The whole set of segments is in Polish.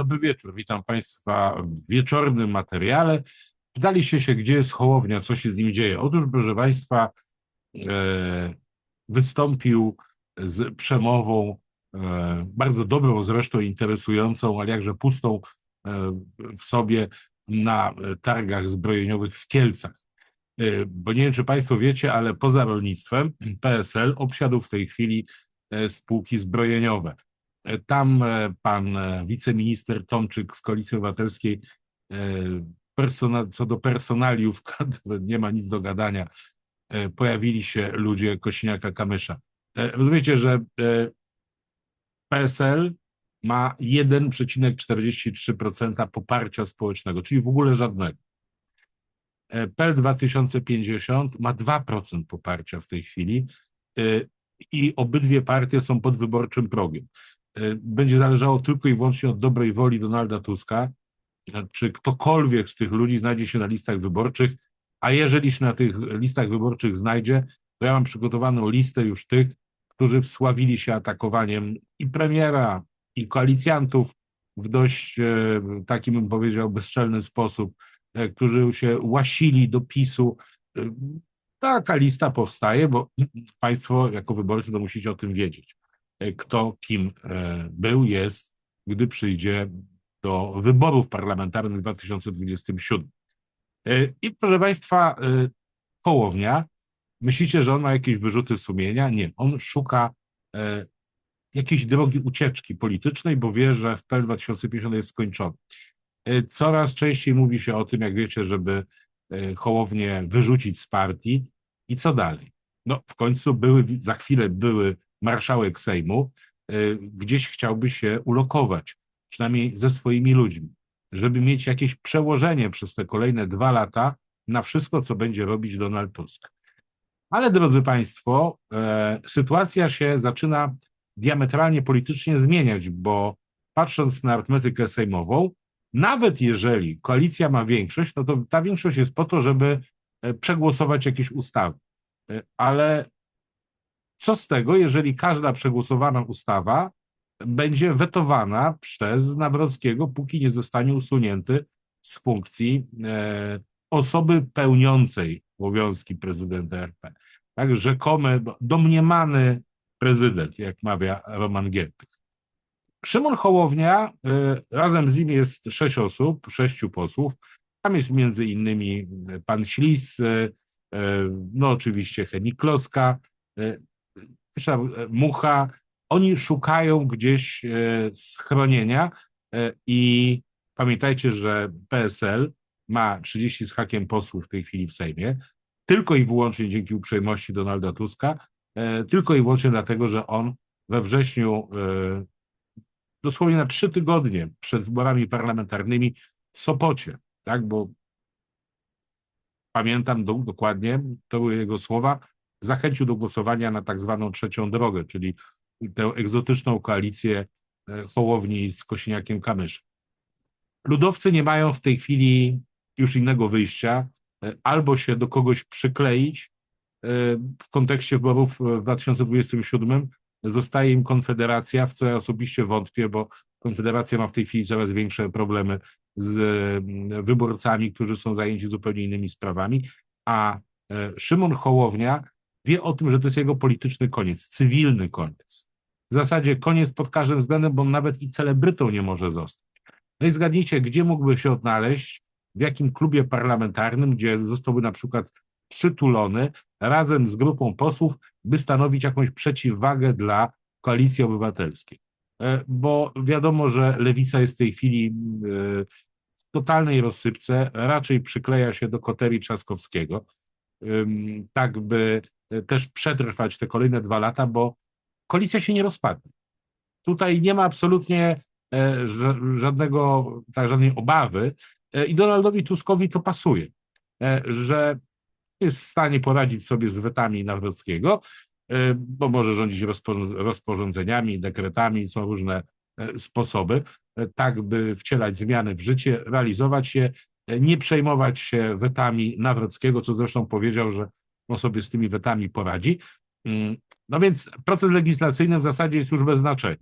Dobry wieczór, witam Państwa w wieczornym materiale. Pytaliście się, gdzie jest Hołownia, co się z nim dzieje. Otóż, proszę Państwa, e, wystąpił z przemową, e, bardzo dobrą, zresztą interesującą, ale jakże pustą e, w sobie na targach zbrojeniowych w Kielcach. Bo nie wiem, czy Państwo wiecie, ale poza rolnictwem PSL obsiadł w tej chwili spółki zbrojeniowe. E, Tam e, pan e, wiceminister Tomczyk z Koalicji Obywatelskiej co do personaliów nie ma nic do gadania. Pojawili się ludzie Kośniaka-Kamysza. Rozumiecie, że PSL ma 1,43% poparcia społecznego, czyli w ogóle żadnego. PL 2050 ma 2% poparcia w tej chwili i obydwie partie są pod wyborczym progiem. E, Będzie zależało tylko i wyłącznie od dobrej woli Donalda Tuska, czy ktokolwiek z tych ludzi znajdzie się na listach wyborczych, a jeżeli się na tych listach wyborczych znajdzie, to ja mam przygotowaną listę już tych, którzy wsławili się atakowaniem i premiera, i koalicjantów w dość e, takim, bym powiedział, bezczelny sposób, e, którzy się łasili do PiSu. E, Taka lista powstaje, bo Państwo jako wyborcy to musicie o tym wiedzieć, kto kim e, był, jest, gdy przyjdzie do wyborów parlamentarnych w 2027. E, I proszę Państwa, e, Hołownia, myślicie, że on ma jakieś wyrzuty sumienia? Nie, on szuka e, jakiejś drogi ucieczki politycznej, bo wie, że w PL 2050 jest skończony. E, Coraz częściej mówi się o tym, jak wiecie, żeby e, Hołownię wyrzucić z partii i co dalej? No w końcu były, za chwilę były marszałek Sejmu, e, gdzieś chciałby się ulokować, przynajmniej ze swoimi ludźmi, żeby mieć jakieś przełożenie przez te kolejne dwa lata na wszystko, co będzie robić Donald Tusk. Ale drodzy Państwo, e, sytuacja się zaczyna diametralnie politycznie zmieniać, bo patrząc na arytmetykę sejmową, nawet jeżeli koalicja ma większość, no to ta większość jest po to, żeby e, przegłosować jakieś ustawy. E, Ale co z tego, jeżeli każda przegłosowana ustawa będzie wetowana przez Nawrockiego, póki nie zostanie usunięty z funkcji e, osoby pełniącej obowiązki prezydenta RP. Tak, rzekomy, domniemany prezydent, jak mawia Roman Giertych. Szymon Hołownia, y, razem z nim jest sześć osób, sześciu posłów. Tam jest między innymi pan Ślis, y, y, no oczywiście Henik Kloska, Ryszard Mucha. Oni szukają gdzieś y, schronienia y, i pamiętajcie, że PSL ma 30 z hakiem posłów w tej chwili w Sejmie, tylko i wyłącznie dzięki uprzejmości Donalda Tuska, e, tylko i wyłącznie dlatego, że on we wrześniu, e, dosłownie na trzy tygodnie przed wyborami parlamentarnymi w Sopocie, tak, bo pamiętam do, dokładnie, to były jego słowa, zachęcił do głosowania na tak zwaną trzecią drogę, czyli tę egzotyczną koalicję e, Hołowni z Kośniakiem Kamyszem. Ludowcy nie mają w tej chwili już innego wyjścia, e, albo się do kogoś przykleić e, w kontekście wyborów w 2027, zostaje im Konfederacja, w co ja osobiście wątpię, bo Konfederacja ma w tej chwili coraz większe problemy z mm, wyborcami, którzy są zajęci zupełnie innymi sprawami, a Szymon Hołownia wie o tym, że to jest jego polityczny koniec, cywilny koniec. W zasadzie koniec pod każdym względem, bo on nawet i celebrytą nie może zostać. No i zgadnijcie, gdzie mógłby się odnaleźć, w jakim klubie parlamentarnym, gdzie zostałby na przykład przytulony razem z grupą posłów, by stanowić jakąś przeciwwagę dla koalicji obywatelskiej. E, Bo wiadomo, że lewica jest w tej chwili e, w totalnej rozsypce, raczej przykleja się do koterii Trzaskowskiego, tak by też przetrwać te kolejne dwa lata, bo koalicja się nie rozpadnie. Tutaj nie ma absolutnie e, ża- żadnego, tak, żadnej obawy e, i Donaldowi Tuskowi to pasuje, e, że jest w stanie poradzić sobie z wetami Nawrockiego, bo może rządzić rozpo- rozporządzeniami, dekretami, są różne sposoby, tak by wcielać zmiany w życie, realizować je, nie przejmować się wetami Nawrockiego, co zresztą powiedział, że on sobie z tymi wetami poradzi. Mm, No więc proces legislacyjny w zasadzie jest już bez znaczenia.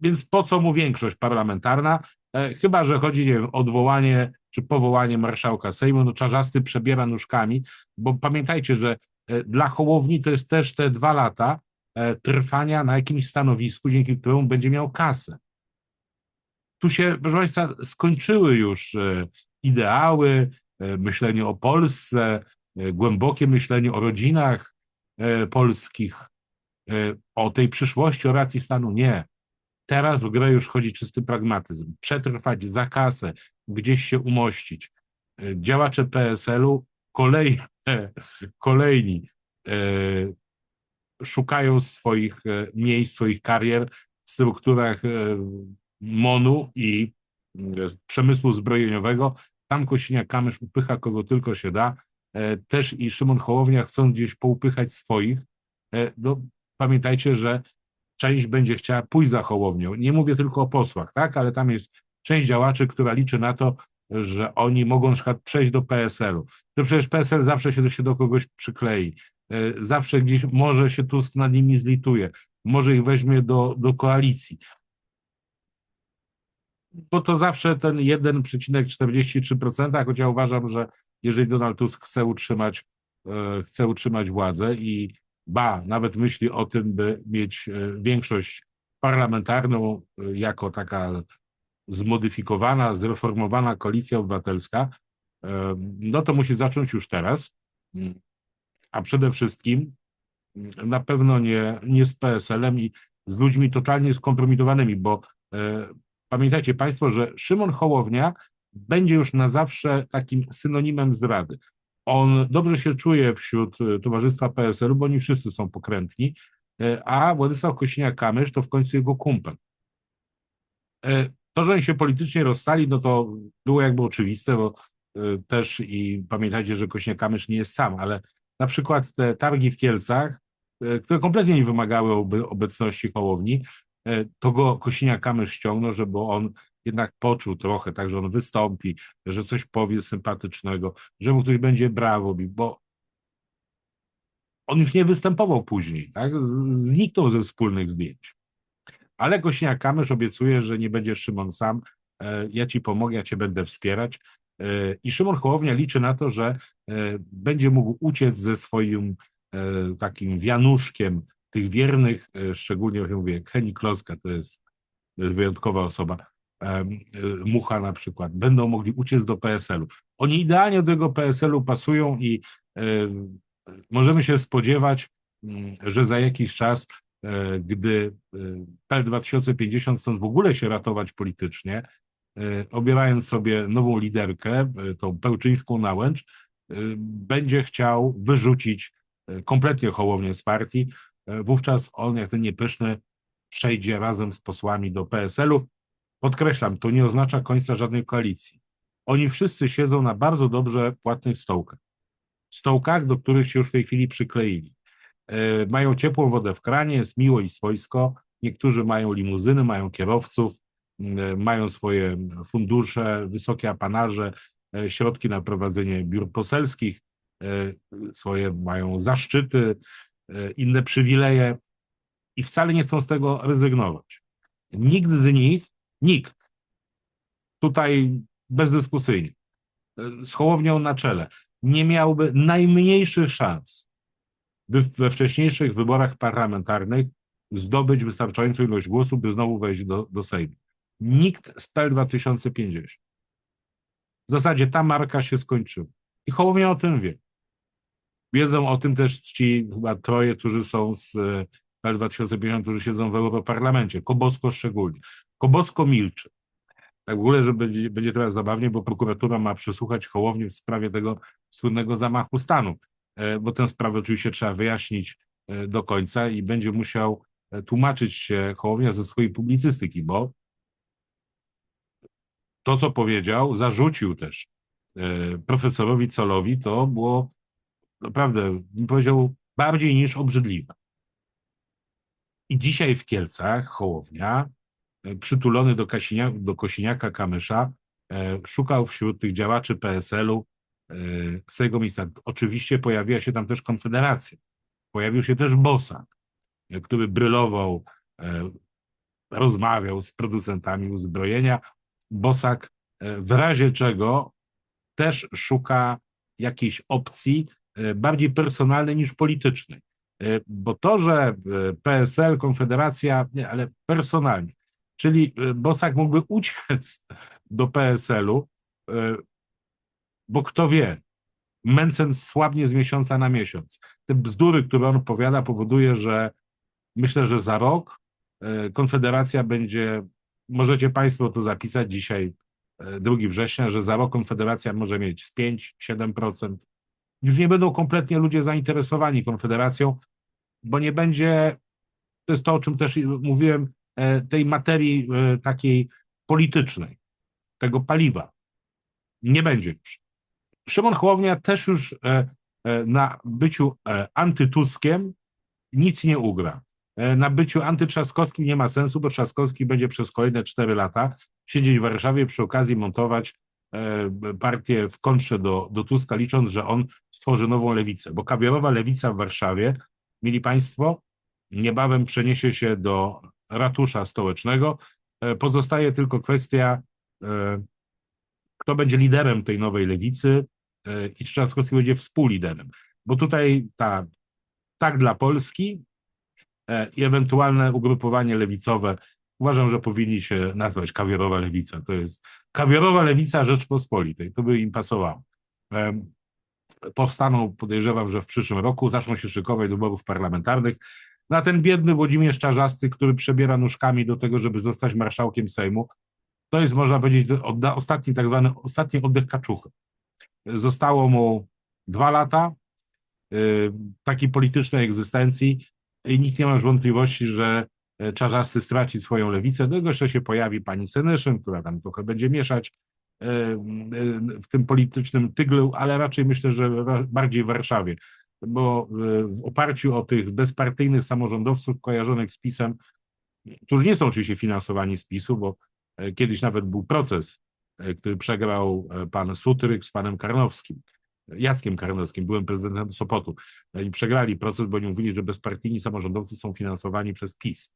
Więc po co mu większość parlamentarna? E, chyba, że chodzi, nie wiem, o odwołanie czy powołanie marszałka Sejmu, no Czarzasty przebiera nóżkami, bo pamiętajcie, że e, dla Hołowni to jest też te dwa lata e, trwania na jakimś stanowisku, dzięki któremu będzie miał kasę. Tu się, proszę Państwa, skończyły już ideały, myślenie o Polsce, głębokie myślenie o rodzinach polskich, o tej przyszłości, o racji stanu. Nie. Teraz w grę już chodzi czysty pragmatyzm. Przetrwać za kasę, gdzieś się umościć. E, działacze PSL-u kolej, kolejni e, szukają swoich e, miejsc, swoich karier w strukturach MONU i przemysłu zbrojeniowego. Tam Kosiniak-Kamysz upycha kogo tylko się da. Też i Szymon Hołownia chcą gdzieś poupychać swoich. No, pamiętajcie, że część będzie chciała pójść za Hołownią. Nie mówię tylko o posłach, tak, ale tam jest część działaczy, która liczy na to, że oni mogą na przykład przejść do PSL-u. To przecież PSL zawsze się do, się do kogoś przyklei. E, zawsze gdzieś może się Tusk nad nimi zlituje, może ich weźmie do, do koalicji. Bo to zawsze ten 1,43%, choć ja uważam, że jeżeli Donald Tusk chce utrzymać, e, chce utrzymać władzę i ba, nawet myśli o tym, by mieć e, większość parlamentarną e, jako taka zmodyfikowana, zreformowana koalicja obywatelska, no to musi zacząć już teraz, a przede wszystkim mm, na pewno nie, nie z PSL-em i z ludźmi totalnie skompromitowanymi, bo pamiętajcie Państwo, że Szymon Hołownia będzie już na zawsze takim synonimem zdrady. On dobrze się czuje wśród e, towarzystwa PSL-u, bo oni wszyscy są pokrętni, e, a Władysław Kosiniak-Kamysz to w końcu jego kumpel. E, to, że oni się politycznie rozstali, no to było jakby oczywiste, bo też i pamiętajcie, że Kosiniak-Kamysz nie jest sam, ale na przykład te targi w Kielcach, które kompletnie nie wymagały obecności Hołowni, to go Kosiniak-Kamysz ściągnął, żeby on jednak poczuł trochę, tak, że on wystąpi, że coś powie sympatycznego, że mu ktoś będzie brawo bo on już nie występował później, tak, zniknął ze wspólnych zdjęć. Ale Gośniak-Kamysz obiecuje, że nie będzie Szymon sam, e, ja ci pomogę, ja cię będę wspierać. E, I Szymon Hołownia liczy na to, że e, będzie mógł uciec ze swoim takim wianuszkiem tych wiernych, szczególnie jak mówię, Heni Kloska to jest wyjątkowa osoba, Y, Mucha na przykład, będą mogli uciec do PSL-u. Oni idealnie do tego PSL-u pasują i możemy się spodziewać, mm, że za jakiś czas, e, gdy PL 2050 chcąc w ogóle się ratować politycznie, e, obierając sobie nową liderkę, e, tą pełczyńską nałęcz, będzie chciał wyrzucić kompletnie Hołownię z partii. Wówczas on, jak ten niepyszny, przejdzie razem z posłami do PSL-u, Podkreślam, to nie oznacza końca żadnej koalicji. Oni wszyscy siedzą na bardzo dobrze płatnych stołkach. Stołkach, do których się już w tej chwili przykleili. E, mają ciepłą wodę w kranie, jest miło i swojsko. Niektórzy mają limuzyny, mają kierowców, e, mają swoje fundusze, wysokie apanarze, e, środki na prowadzenie biur poselskich, swoje mają zaszczyty, inne przywileje i wcale nie chcą z tego rezygnować. Nikt z nich Nikt. Tutaj bezdyskusyjnie. Z Hołownią na czele. Nie miałby najmniejszych szans, by we wcześniejszych wyborach parlamentarnych zdobyć wystarczającą ilość głosów, by znowu wejść do, do Sejmu. Nikt z PL 2050. W zasadzie ta marka się skończyła. I Hołownia o tym wie. Wiedzą o tym też ci chyba troje, którzy są z PL 2050, którzy siedzą w Europarlamencie, Kobosko szczególnie. Kobosko milczy. Tak w ogóle, że będzie, będzie teraz zabawnie, bo prokuratura ma przesłuchać Hołownię w sprawie tego słynnego zamachu stanu, e, bo tę sprawę oczywiście trzeba wyjaśnić e, do końca i będzie musiał e, tłumaczyć się Hołownia ze swojej publicystyki, bo to, co powiedział, zarzucił też profesorowi Colowi, to było naprawdę, bym powiedział, bardziej niż obrzydliwe. I dzisiaj w Kielcach Hołownia przytulony do, Kasinia, do Kosiniaka Kamysza, e, szukał wśród tych działaczy PSL-u e, swojego miejsca. Oczywiście pojawiła się tam też Konfederacja. Pojawił się też Bosak, e, który brylował rozmawiał z producentami uzbrojenia. Bosak e, w razie czego też szuka jakiejś opcji e, bardziej personalnej niż politycznej. E, bo to, że PSL, Konfederacja, nie, ale personalnie, czyli Bosak mógłby uciec do PSL-u, bo kto wie, Mencen słabnie z miesiąca na miesiąc. Te bzdury, które on powiada, powoduje, że myślę, że za rok e, Konfederacja będzie, możecie Państwo to zapisać dzisiaj, 2 e, września, że za rok Konfederacja może mieć z 5-7%. Już nie będą kompletnie ludzie zainteresowani Konfederacją, bo nie będzie, to jest to, o czym też mówiłem, e, tej materii takiej politycznej, tego paliwa. Nie będzie już. Szymon Hołownia też już e, e, na byciu e, antytuskiem nic nie ugra. Na byciu antyczaskowskim nie ma sensu, bo Trzaskowski będzie przez kolejne cztery lata siedzieć w Warszawie przy okazji montować partię w kontrze do, do Tuska, licząc, że on stworzy nową lewicę. Bo kabierowa lewica w Warszawie, mieli Państwo, niebawem przeniesie się do ratusza stołecznego. Pozostaje tylko kwestia kto będzie liderem tej nowej lewicy e, i Trzaskowski będzie współliderem. Bo tutaj ta tak dla Polski e, i ewentualne ugrupowanie lewicowe uważam, że powinni się nazwać kawiorowa lewica. To jest kawiorowa lewica Rzeczpospolitej. To by im pasowało. Powstaną, podejrzewam, że w przyszłym roku zaczną się szykować do wyborów parlamentarnych. Na ten biedny Włodzimierz Czarzasty, który przebiera nóżkami do tego, żeby zostać marszałkiem Sejmu, to jest, można powiedzieć, ostatni tak zwany, ostatni oddech kaczuchy. Zostało mu dwa lata y, takiej politycznej egzystencji i nikt nie ma wątpliwości, że Czarzasty straci swoją lewicę. Tego jeszcze się pojawi pani Senyszyn, która tam trochę będzie mieszać e, e, w tym politycznym tyglu, ale raczej myślę, że bardziej w Warszawie, bo w oparciu o tych bezpartyjnych samorządowców kojarzonych z PiSem, którzy nie są oczywiście finansowani z PiSu, bo E, kiedyś nawet był proces, e, który przegrał e, pan Sutryk z panem Karnowskim. Jackiem Karnowskim, byłem prezydentem Sopotu i przegrali proces, bo oni mówili, że bezpartyjni samorządowcy są finansowani przez PiS.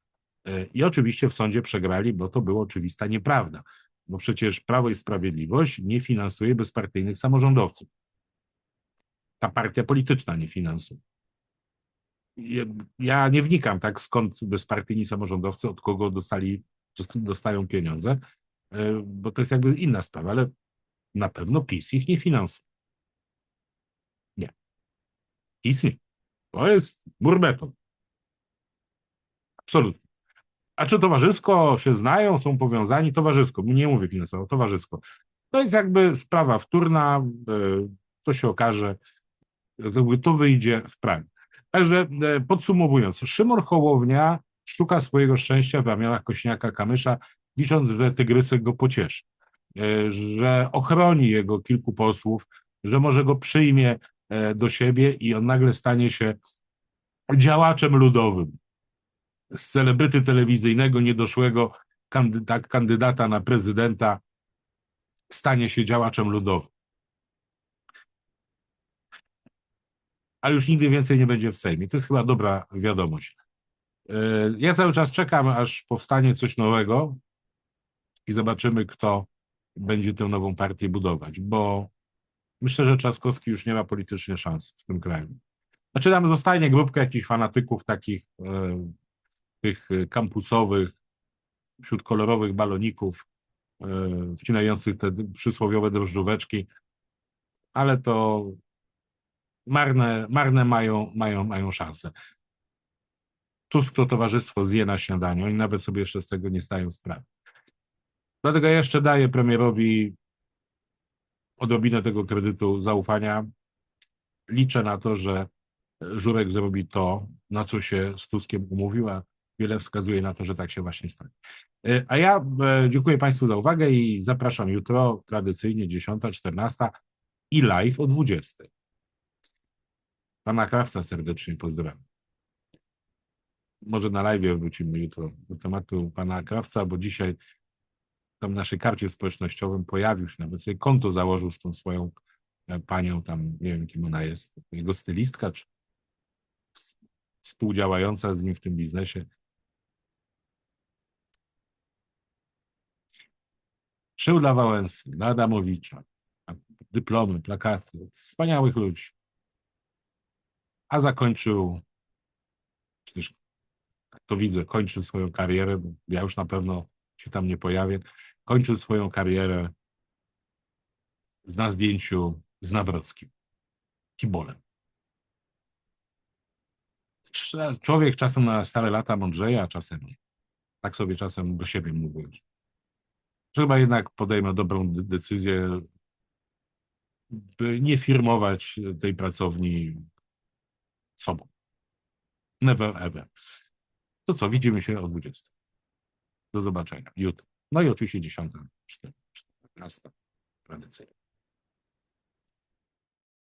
I oczywiście w sądzie przegrali, bo to była oczywista nieprawda, bo przecież Prawo i Sprawiedliwość nie finansuje bezpartyjnych samorządowców. Ta partia polityczna nie finansuje. Ja nie wnikam tak, skąd bezpartyjni samorządowcy, od kogo dostali dostają pieniądze, e, bo to jest jakby inna sprawa, ale na pewno PiS ich nie finansuje. Nie. PiS nie. To jest murbeton. Absolutnie. A czy towarzysko się znają, są powiązani? Towarzysko, nie mówię finansowo, towarzysko. To jest jakby sprawa wtórna, e, to się okaże, to wyjdzie w prawie. Także e, podsumowując, Szymon Hołownia szuka swojego szczęścia w ramionach Kośniaka Kamysza, licząc, że Tygrysek go pocieszy, e, że ochroni jego kilku posłów, że może go przyjmie do siebie i on nagle stanie się działaczem ludowym. Z celebryty telewizyjnego, niedoszłego tak, kandydata na prezydenta stanie się działaczem ludowym. Ale już nigdy więcej nie będzie w Sejmie. To jest chyba dobra wiadomość. E, ja cały czas czekam, aż powstanie coś nowego i zobaczymy, kto będzie tę nową partię budować, bo myślę, że Trzaskowski już nie ma politycznie szans w tym kraju. Znaczy tam zostanie grupka jakichś fanatyków takich e, tych kampusowych, wśród kolorowych baloników, e, wcinających te przysłowiowe drożdżóweczki, ale to marne, marne mają, mają, mają szanse. Tusk to towarzystwo zje na śniadaniu. Oni nawet sobie jeszcze z tego nie stają sprawy. Dlatego ja jeszcze daję premierowi odrobinę tego kredytu zaufania. Liczę na to, że Żurek zrobi to, na co się z Tuskiem umówił, a wiele wskazuje na to, że tak się właśnie stanie. A ja e, dziękuję Państwu za uwagę i zapraszam jutro, tradycyjnie 10, 14 i live o 20. Pana Krawca serdecznie pozdrawiam może na live wrócimy jutro do tematu pana Krawca, bo dzisiaj tam w naszej karcie społecznościowym pojawił się, nawet sobie konto założył z tą swoją e, panią, tam nie wiem kim ona jest, jego stylistka, czy współdziałająca z nim w tym biznesie. Szył dla Wałęsy, dla Adamowicza, dyplomy, plakaty, wspaniałych ludzi. A zakończył, czy też tak to widzę, kończył swoją karierę, ja już na pewno się tam nie pojawię, kończył swoją karierę na zdjęciu z Nawrockim, kibolem. Człowiek czasem na stare lata mądrzeje, a czasem nie. Tak sobie czasem do siebie mówię. Chyba jednak podejmę dobrą de- decyzję, by nie firmować tej pracowni sobą. Never ever. To co, widzimy się o 20. Do zobaczenia jutro. No i oczywiście 10, 14, tradycyjnie.